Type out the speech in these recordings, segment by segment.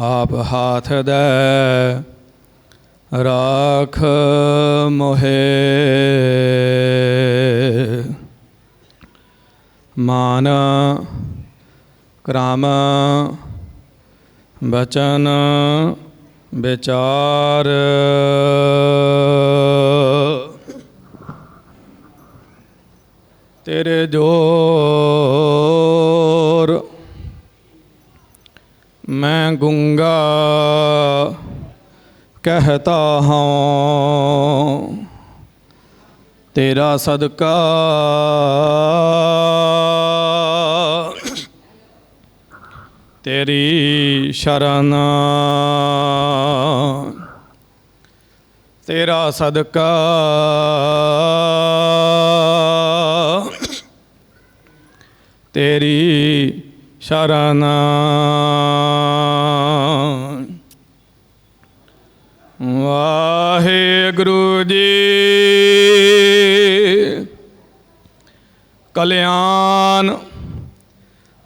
ਆਪ ਹਾਥ ਦੇ ਰਾਖ ਮੋਹੇ। ਮਾਨ ਕ੍ਰਮ ਬਚਨ ਵਿਚਾਰ। ਤੇਰੇ ਜੋ ਗੁੰਗਾ ਕਹਤਾ ਹਾਂ ਤੇਰਾ ਸਦਕਾ ਤੇਰੀ ਸ਼ਰਨ ਤੇਰਾ ਸਦਕਾ ਤੇਰੀ ਸ਼ਰਨ। ਵਾਹਿਗੁਰੂ ਜੀ। ਕਲਿਆਣ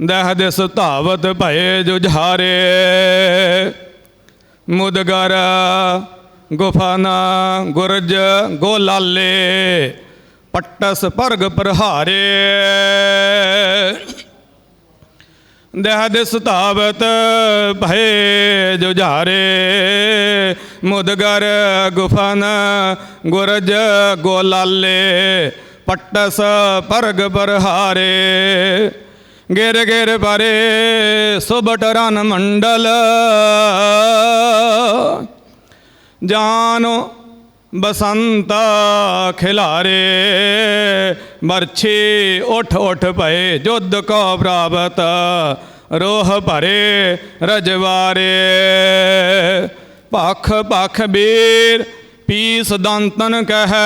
ਦਹ ਦਿਸ ਧਾਵਤ ਭਏ ਜੁਝਾਰੇ। ਮੁਦਗਰ ਗੁਫਾਨਾ ਗੁਰਜ ਗੋਲਾਲੇ, ਪਟਸ ਪਰਗ ਪ੍ਰਹਾਰੇ। ਦਹ ਦਿਸ ਧਾਵਤ ਭਏ ਜੁਝਾਰੇ। ਮੁਦਗਰ ਗੁਫਨ ਗੁਰਜ ਗੋਲਾਲੇ, ਪਟਸ ਪਰਗ ਪ੍ਰਹਾਰੇ ਗਿਰ ਗਿਰ ਪਰੇ ਸੁਬਟ ਰਨ ਮੰਡਲ। ਜਾਨੋ ਬਸੰਤ ਖਿਲਾਰੇ ਮਰਛੀ ਉਠ ਉਠ ਭਏ ਜੁਧ ਕੋ ਪ੍ਰਾਪਤ, ਰੋਹ ਭਰੇ ਰਜਵਾਰੇ। ਭਖ ਭਖ ਬੀਰ, ਪੀਸ ਦੰਤਨ ਕਹੈ।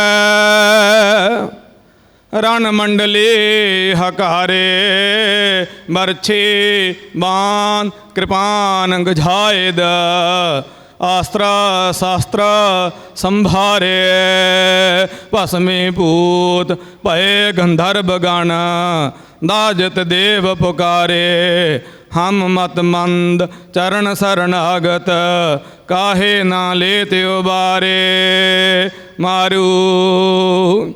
ਰਣ ਮੰਡਲੀ ਹਕਾਰੇ, ਮਰਛੀ ਬਾਨ ਕਿਰਪਾਨ ਗਝਾਇਦ ਆਸਤਰ ਸ਼ਾਸਤਰ ਸੰਭਾਰੇ, ਭਸਮੀ ਭੂਤ ਭਏ ਗੰਧਰਵ ਗਣ। ਦਾਜਤ ਦੇਵ ਪੁਕਾਰੇ ਹਮ ਮਤ ਮੰਦ ਚਰਨ ਸ਼ਰਨਾਗਤ, ਕਾਹੇ ਨਾ ਲੇਤਿ ਉਬਾਰੇ, ਮਾਰੂ।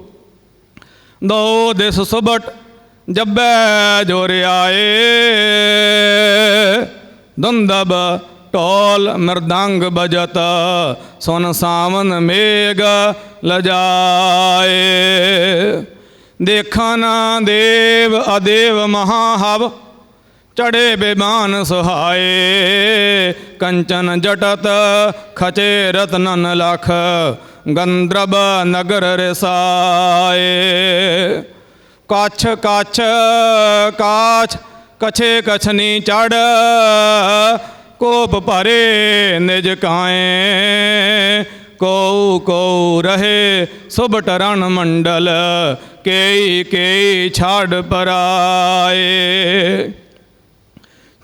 ਦੋ ਦਿਸ ਸੁਬਟ ਜੱਬੈ ਜੋਰ ਆਏ, ਦੁੰਦਬ ਢੋਲ ਮਰਦੰਗ ਬਜਤ, ਸੁਨ ਸਾਵਨ ਮੇਗ ਲਜਾਏ। ਦੇਖਨ ਦੇਵ ਅਦੇਵ ਮਹਾਹਵ ਚੜੇ ਬੇਮਾਨ ਸੁਹਾਏ, ਕੰਚਨ ਜਟਤ ਖਚੇ ਰਤਨਨ ਲਖ ਗੰਧਰਬ ਨਗਰ ਰਸਾਏ। ਕੱਛ ਕਾਛ ਕਾਛ, ਕਛੇ ਕਛਨੀ ਚੜ, ਕੋਪ ਭਰੇ ਨਿਜ ਕਾਏ। ਕੋ ਕੋ ਰਹੇ ਸੁਭਟ ਰਣ ਮੰਡਲ, ਕੇਈ ਕੇਈ ਛਾੜ ਪਰਾਏ।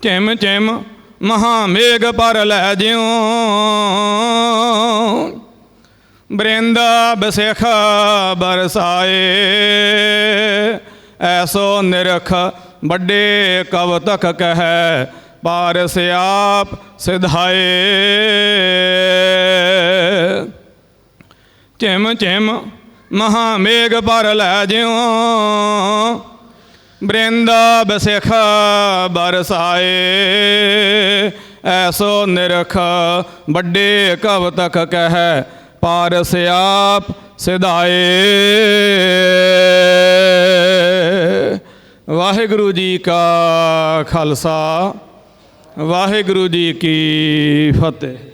ਚਿਮ ਚਿਮ ਮਹਾ ਮੇਘ ਪਰ ਲੈ ਜਿਉ। ਬ੍ਰਿੰਦਾ ਬਸਿਖ ਬਰਸਾਏ, ਐਸੋ ਨਿਰਖ ਵੱਡੇ ਕਵਤਕ ਕਹੈ, ਪਾਰਸ ਆਪ ਸਿਧਾਏ। ਚਿਮ ਚਿਮ ਮਹਾ ਮੇਘ ਪਰ ਲੈ ਜਿਉ। ਬ੍ਰਿੰਦਾ ਬਸਿਖ ਬਰਸਾਏ ਐਸੋ ਨਿਰਖ ਵੱਡੇ ਕਵ ਕਵਤਕ ਕਹਿ ਪਾਰਸ ਆਪ ਸਿਧਾਏ। ਵਾਹਿਗੁਰੂ ਜੀ ਕਾ ਖਾਲਸਾ, ਵਾਹਿਗੁਰੂ ਜੀ ਕੀ ਫਤਿਹ।